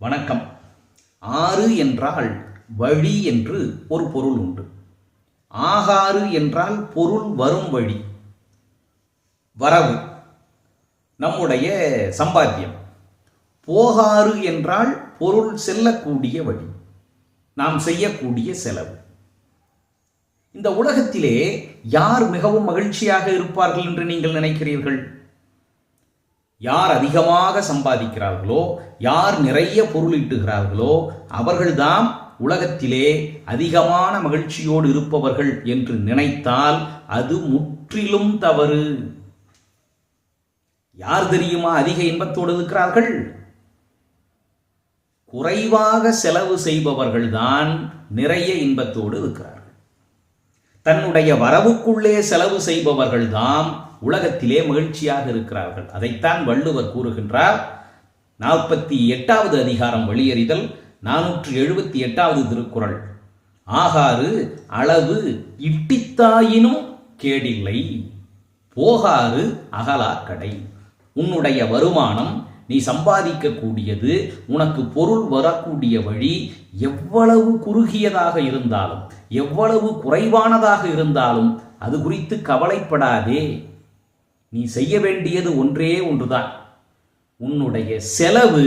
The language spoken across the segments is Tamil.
வணக்கம். ஆறு என்றால் வழி என்று ஒரு பொருள் உண்டு. ஆகாறு என்றால் பொருள் வரும் வழி. வரவு நம்முடைய சம்பாத்தியம். போகாறு என்றால் பொருள் செல்லக்கூடிய வழி. நாம் செய்யக்கூடிய செலவு. இந்த உலகத்திலே யார் மிகவும் மகிழ்ச்சியாக இருப்பார்கள் என்று நீங்கள் நினைக்கிறீர்கள்? யார் அதிகமாக சம்பாதிக்கிறார்களோ யார் நிறைய பொருளீட்டுகிறார்களோ அவர்கள்தாம் உலகத்திலே அதிகமான மகிழ்ச்சியோடு இருப்பவர்கள் என்று நினைத்தால் அது முற்றிலும் தவறு. யார் தெரியுமா அதிக இன்பத்தோடு இருக்கிறார்கள்? குறைவாக செலவு செய்பவர்கள்தான் நிறைய இன்பத்தோடு இருக்கிறார்கள். தன்னுடைய வரவுக்குள்ளே செலவு செய்பவர்கள்தாம் உலகத்திலே மகிழ்ச்சியாக இருக்கிறார்கள். அதைத்தான் வள்ளுவர் கூறுகின்றார். நாற்பத்தி எட்டாவது அதிகாரம் வெளியறிதல் நானூற்று எழுபத்தி எட்டாவது திருக்குறள். ஆகாறு அளவு இட்டித்தாயினும் கேடில்லை. போகாறு அகலா கடை உன்னுடைய வருமானம் நீ சம்பாதிக்கக்கூடியது உனக்கு பொருள் வரக்கூடிய வழி எவ்வளவு குறுகியதாக இருந்தாலும் எவ்வளவு குறைவானதாக இருந்தாலும் அது குறித்து கவலைப்படாதே. நீ செய்ய வேண்டியது ஒன்றே ஒன்றுதான். உன்னுடைய செலவு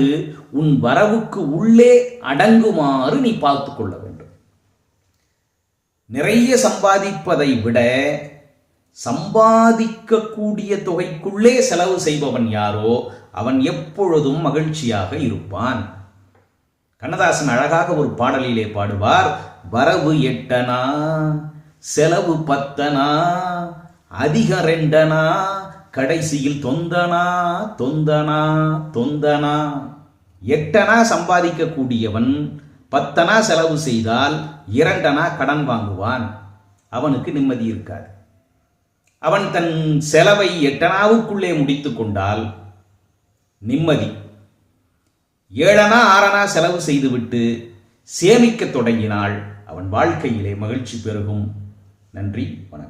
உன் வரவுக்கு உள்ளே அடங்குமாறு நீ பார்த்து கொள்ள வேண்டும். நிறைய சம்பாதிப்பதை விட சம்பாதிக்கக்கூடிய தொகைக்குள்ளே செலவு செய்பவன் யாரோ அவன் எப்பொழுதும் மகிழ்ச்சியாக இருப்பான். கண்ணதாசன் அழகாக ஒரு பாடலிலே பாடுவார் வரவு எட்டனா செலவு பத்தனா அதிக ரெண்டனா கடைசியில் தொந்தனா தொந்தனா தொந்தனா. எட்டனா சம்பாதிக்கக்கூடியவன் பத்தனா செலவு செய்தால் இரண்டனா கடன் வாங்குவான். அவனுக்கு நிம்மதி இருக்காது. அவன் தன் செலவை எட்டனாவுக்குள்ளே முடித்து கொண்டால் நிம்மதி. ஏழனா ஆறனா செலவு செய்துவிட்டு சேமிக்கத் தொடங்கினால் அவன் வாழ்க்கையிலே மகிழ்ச்சி பெருகும். நன்றி வணக்கம்.